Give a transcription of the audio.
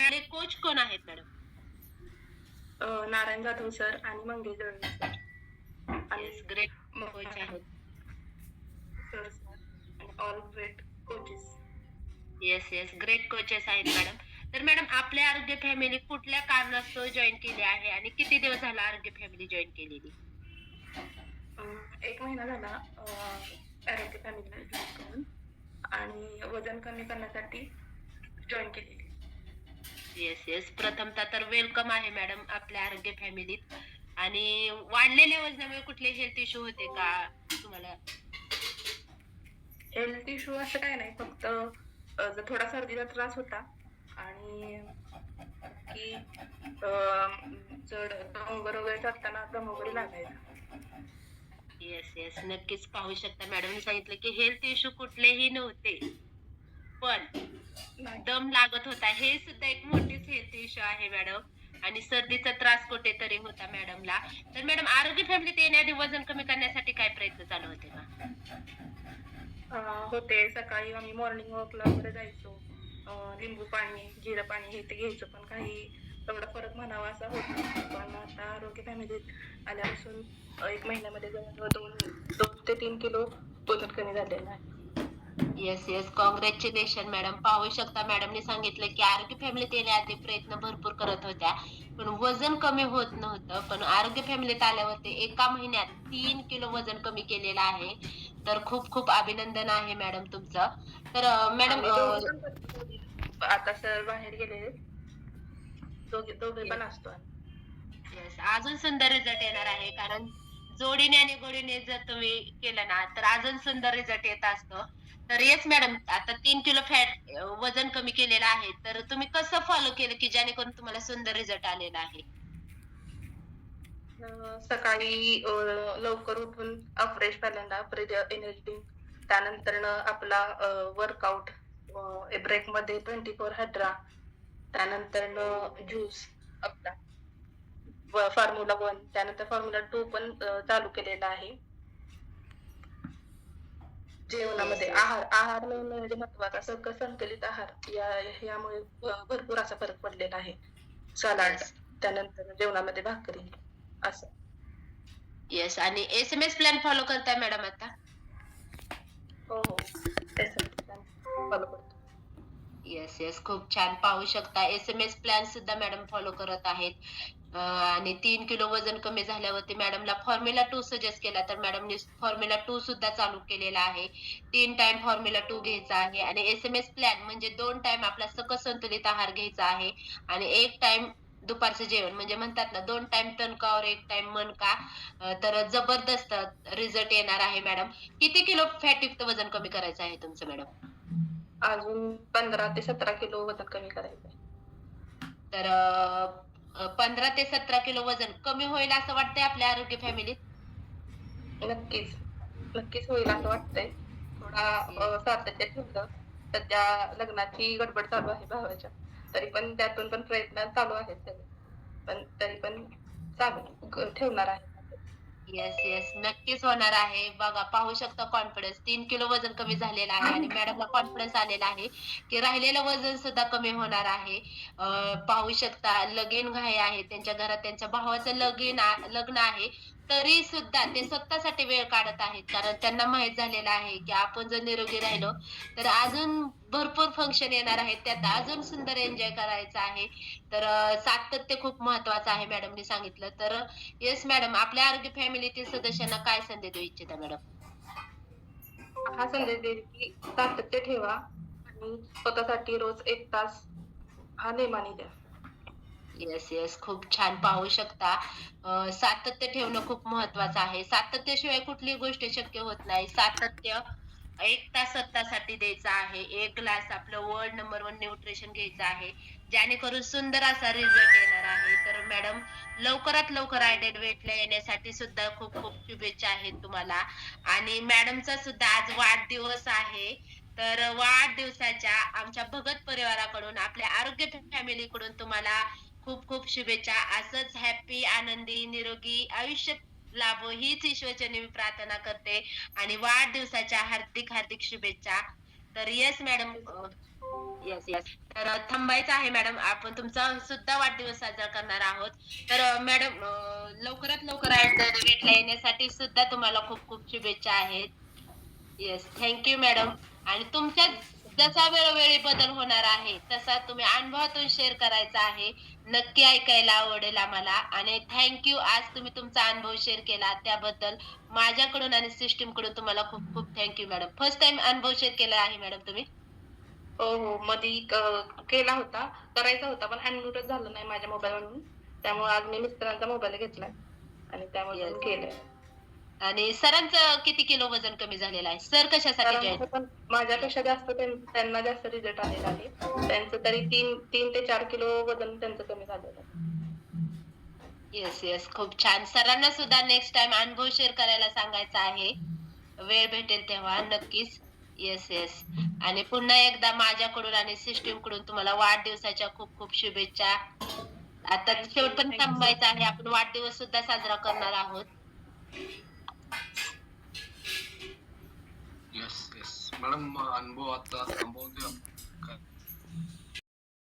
Coach कोण आहेत madam? Narayan Jadhav sir आणि मंगेश दळवे सर. आणि ग्रेट कोच आहेत. सर आणि all great coaches yes yes great coaches आहेत मॅडम. तर मॅडम आपल्या आरोग्य फॅमिली कुठल्या कारणास्तव जॉईन केली आहे आणि किती दिवस झाला आरोग्य फॅमिली जॉईन केलेली? एक महिना झाला आरोग्य फॅमिली आणि वजन कमी करण्यासाठी जॉईन केलेली. येस येस प्रथमतः तर वेलकम आहे मॅडम आपल्या आरोग्य फॅमिलीत आणि वाढलेल्या वजनामुळे कुठले हेल्थ इश्यू होते का तुम्हाला? हेल्थ इश्यू असं काय नाही. फक्त अ, जर थोडा सर्दीचा त्रास होता आणि की अ, जड डोंगर वगैरे चढताना दम वगैरे लागायचा येस येस नक्कीच पाहू शकता मॅडमने सांगितलं की हेल्थ इश्यू कुठलेही नव्हते. पण दम लागत होता. हे सुद्धा एक मोठीच हेल्थ इश्यू आहे मॅडम आणि सर्दीचा त्रास कुठेतरी होता मॅडमला तर मॅडम आरोग्य फॅमिलीत येण्याआधी वजन कमी करण्यासाठी काय प्रयत्न चालू होते का? होते. सकाळी आम्ही मॉर्निंग वॉकला वगैरे जायचो. लिंबू पाणी जिरं पाणी हे ते घ्यायचो पण काही तेवढा फरक म्हणावा असा होत. पण आता आरोग्य फॅमिलीत आल्यापासून एक महिन्यामध्ये जवळजवळ दोन दोन ते तीन किलो वजन कमी झालेलं आहे. येस येस कॉंग्रॅच्युलेशन मॅडम पाहू शकता मॅडमने सांगितलं की आरोग्य फॅमिलीत येण्याआधी प्रयत्न भरपूर करत होत्या. पण वजन कमी होत नव्हतं. पण आरोग्य फॅमिलीत आल्यावरती एका महिन्यात तीन किलो वजन कमी केलेलं आहे. तर खूप खूप अभिनंदन आहे मॅडम तुमचं. तर मॅडम आता सर बाहेर गेले दोघे दोघे पण असतो. Yes, अजून सुंदर रिझल्ट येणार आहे. कारण जोडीने आणि गोडीने जर तुम्ही केलं ना तर अजून सुंदर रिझल्ट येत असतो. तर येस मॅडम आता तीन किलो फॅट वजन कमी केलेलं आहे. तर तुम्ही कसं फॉलो केलं की जेणेकरून तुम्हाला सुंदर रिझल्ट आलेला आहे? सकाळी लवकर उठून अफ्रेश पहिल्यांदा फ्रेश एनर्जी त्यानंतर आपला वर्कआउट ब्रेकमध्ये ट्वेंटी फोर हड्रा त्यानंतर ज्यूस आपला. फॉर्म्युला वन त्यानंतर फॉर्म्युला टू पण चालू केलेला आहे. जेवणामध्ये आहार आहार म्हणजे महत्त्वाचा सगळं संकलित आहार या यामुळे भरपूर असा फरक पडलेला आहे. सलाड. त्यानंतर जेवणामध्ये भाकरी असं. येस आणि S M S plan follow करताय मॅडम आता? हो हो. फॉलो करतो. येस येस खूप छान. पाहू शकता. एस एम एस प्लॅन सुद्धा मॅडम फॉलो करत आहेत. आणि तीन किलो वजन कमी झाल्यावरती मॅडमला फॉर्म्युला टू सजेस्ट केला तर मॅडमने फॉर्म्युला टू सुद्धा चालू केलेला आहे. तीन टाइम फॉर्म्युला टू घ्यायचा आहे. आणि एस एम एस प्लॅन म्हणजे दोन टाइम आपला सकस संतुलित आहार घ्यायचा आहे. आणि एक टाइम दुपारचं जेवण. म्हणजे म्हणतात ना दोन टाइम तणकावर एक टाइम मनका. तर जबरदस्त रिझल्ट येणार आहे मॅडम किती किलो फॅट वजन कमी करायचं आहे तुमचं मॅडम अजून पंधरा ते सतरा किलो वजन कमी करायचं आहे. तर पंधरा ते सतरा किलो वजन कमी होईल असं वाटतंय आपल्या आरोग्य फॅमिलीत? नक्कीच. नक्कीच होईल असं वाटतंय. थोडा सातत्य ठेवलं सध्या लग्नाची गडबड चालू आहे भावाच्या. तरी पण त्यातून पण प्रयत्न चालू आहेत पण तरी पण चालू ठेवणार आहे. येस येस नक्कीच होणार आहे. बघा पाहू शकता कॉन्फिडन्स तीन किलो वजन कमी झालेलं आहे आणि मॅडमला कॉन्फिडन्स आलेला आहे की राहिलेलं वजन सुद्धा कमी होणार आहे. अं, पाहू शकता लगीन घाई आहे. त्यांच्या घरात त्यांच्या भावाचं लगीन आ- लग्न आहे. तरी सुद्धा ते स्वतःसाठी वेळ काढत आहेत. कारण त्यांना माहीत झालेलं आहे की आपण जर निरोगी राहिलो तर अजून भरपूर फंक्शन येणार आहेत. त्यात अजून सुंदर एन्जॉय करायचं आहे. तर सातत्य खूप महत्वाचं आहे मॅडमने सांगितलं. तर येस मॅडम आपल्या आरोग्य फॅमिलीतील सदस्यांना काय संदेश देऊ इच्छिता मॅडम हा संदेश देईल की सातत्य ठेवा आणि स्वतःसाठी रोज एक तास हा नेमाने द्या. येस येस खूप छान पाहू शकता. सातत्य ठेवणं खूप महत्वाचं आहे. सातत्याशिवाय कुठली गोष्ट शक्य होत नाही. सातत्य एक तास स्वतःसाठी द्यायचा आहे. एक ग्लास आपलं वर्ल्ड नंबर वन न्यूट्रिशन घ्यायचं आहे. जेणेकरून सुंदर असा रिझल्ट येणार आहे. तर मॅडम लवकरात लवकर आयडेड वेटला येण्यासाठी सुद्धा खूप खूप शुभेच्छा आहेत तुम्हाला. आणि मॅडमचा सुद्धा आज वाढदिवस आहे. तर वाढदिवसाच्या आमच्या भगत परिवाराकडून आपल्या आरोग्य फॅमिलीकडून तुम्हाला खूप खूप शुभेच्छा. असंच हॅपी आनंदी निरोगी आयुष्य लाभो हीच ईश्वरचरणी मी प्रार्थना करते. आणि वाढदिवसाच्या हार्दिक हार्दिक शुभेच्छा. तर येस मॅडम येस येस तर थांबायचं आहे मॅडम आपण तुमचा सुद्धा वाढदिवस साजरा करणार आहोत. तर मॅडम लवकरात लवकर वेटला येण्यासाठी सुद्धा तुम्हाला खूप खूप शुभेच्छा आहेत. येस थँक्यू मॅडम आणि तुमच्या जसा वेळोवेळी बदल होणार आहे तसा तुम्ही अनुभवातून शेअर करायचा आहे. नक्की ऐकायला आवडेल आम्हाला आणि थँक्यू आज तुम्ही तुमचा अनुभव शेअर केला. त्याबद्दल माझ्याकडून आणि सिस्टीमकडून तुम्हाला खूप खूप thank you madam first time अनुभव शेअर केला आहे मॅडम तुम्ही? हो हो. मधी केला होता. करायचा होता पण अनम्यूटच झालं नाही माझ्या मोबाईल म्हणून त्यामुळे आज मी मिस्टरांचा मोबाईल घेतलाय. आणि त्यामुळे केलंय. आणि सरांचं किती किलो वजन कमी झालेलं आहे? सर कशासाठी कारण जॉईन? पण माझ्यापेक्षा जास्त त्यां- त्यांना जास्त रिझल्ट आलेला आहे. त्यांचं तरी तीन तीन ते चार किलो वजन त्यांचं कमी झालेलं आहे. येस येस खूप छान. सरांना सुद्धा नेक्स्ट टाइम अनुभव शेअर करायला सांगायचा आहे. वेळ भेटेल तेव्हा नक्कीच. येस येस आणि पुन्हा एकदा माझ्याकडून आणि सिस्टीमकडून तुम्हाला वाढदिवसाच्या खूप खूप शुभेच्छा. आता शेवट पण थांबायचं आहे. आपण वाढदिवस सुद्धा साजरा करणार आहोत. येस येस मॅडम अनुभव आता थांबवून द्या काय